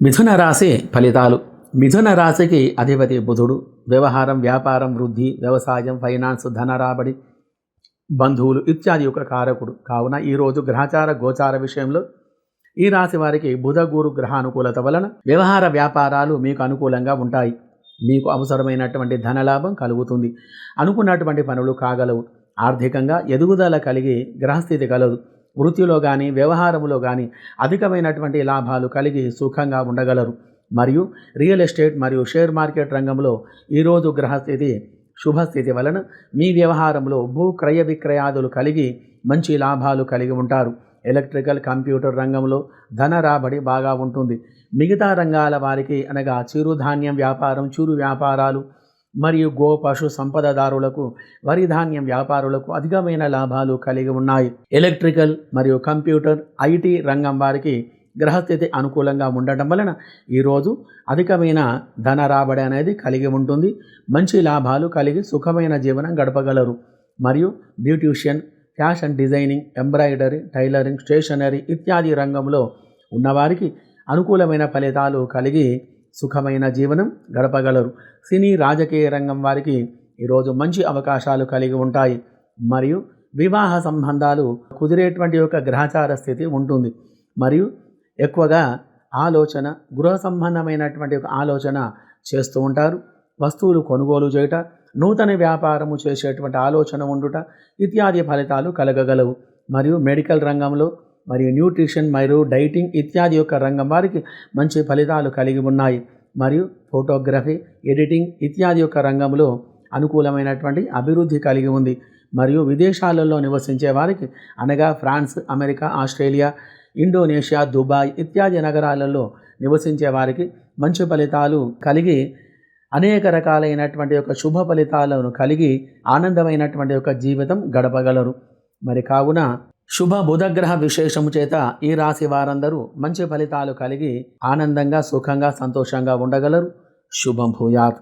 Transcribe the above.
మిథున రాశి ఫలితాలు. మిథున రాశికి అధిపతి బుధుడు. వ్యవహారం వ్యాపారం వృద్ధి వ్యవసాయం ఫైనాన్స్ ధన రాబడి బంధువులు ఇత్యాది యొక్క కారకుడు. కావున ఈరోజు గ్రహచార గోచార విషయంలో ఈ రాశి వారికి బుధ గురు గ్రహ అనుకూలత వలన వ్యవహార వ్యాపారాలు మీకు అనుకూలంగా ఉంటాయి. మీకు అవసరమైనటువంటి ధనలాభం కలుగుతుంది. అనుకున్నటువంటి పనులు కాగలవు. ఆర్థికంగా ఎదుగుదల కలిగి గ్రహస్థితి కలదు. వృత్తిలో కానీ వ్యవహారంలో కానీ అధికమైనటువంటి లాభాలు కలిగి సుఖంగా ఉండగలరు. మరియు రియల్ ఎస్టేట్ మరియు షేర్ మార్కెట్ రంగంలో ఈరోజు గ్రహస్థితి శుభస్థితి వలన మీ వ్యవహారంలో భూ క్రయ విక్రయాదులు కలిగి మంచి లాభాలు కలిగి ఉంటారు. ఎలక్ట్రికల్ కంప్యూటర్ రంగంలో ధన రాబడి బాగా ఉంటుంది. మిగతా రంగాల వారికి అనగా చిరుధాన్యం వ్యాపారం చిరు వ్యాపారాలు మరియు గో పశు సంపదదారులకు వరి ధాన్యం వ్యాపారులకు అధికమైన లాభాలు కలిగి ఉన్నాయి. ఎలక్ట్రికల్ మరియు కంప్యూటర్ ఐటీ రంగం వారికి గ్రహస్థితి అనుకూలంగా ఉండటం వలన ఈరోజు అధికమైన ధన రాబడి అనేది కలిగి ఉంటుంది. మంచి లాభాలు కలిగి సుఖమైన జీవనం గడపగలరు. మరియు beautician fashion designing embroidery tailoring stationery ఇత్యాది రంగంలో ఉన్నవారికి అనుకూలమైన ఫలితాలు కలిగి సుఖమైన జీవనం గడపగలరు. సినీ రాజకీయ రంగం వారికి ఈరోజు మంచి అవకాశాలు కలిగి ఉంటాయి. మరియు వివాహ సంబంధాలు కుదిరేటువంటి యొక్క గ్రహచార స్థితి ఉంటుంది. మరియు ఎక్కువగా ఆలోచన గృహ సంబంధమైనటువంటి ఒక ఆలోచన చేస్తూ ఉంటారు. వస్తువులు కొనుగోలు చేయుట నూతన వ్యాపారము చేసేటువంటి ఆలోచన ఉండుట ఇత్యాది ఫలితాలు కలగగలవు. మరియు మెడికల్ రంగంలో మరియు న్యూట్రిషన్ మరియు డైటింగ్ ఇత్యాది యొక్క రంగం వారికి మంచి ఫలితాలు కలిగి ఉన్నాయి. మరియు ఫోటోగ్రఫీ ఎడిటింగ్ ఇత్యాది యొక్క రంగంలో అనుకూలమైనటువంటి అభివృద్ధి కలిగి ఉంది. మరియు విదేశాలలో నివసించే వారికి అనగా France America Australia Indonesia Dubai ఇత్యాది నగరాలలో నివసించే వారికి మంచి ఫలితాలు కలిగి అనేక రకాలైనటువంటి యొక్క శుభ ఫలితాలను కలిగి ఆనందమైనటువంటి యొక్క జీవితం గడపగలరు. మరి కావున శుభ బుధగ్రహ విశేషము చేత ఈ రాశి వారందరూ మంచి ఫలితాలు కలిగి ఆనందంగా సుఖంగా సంతోషంగా ఉండగలరు. శుభం భూయాత్.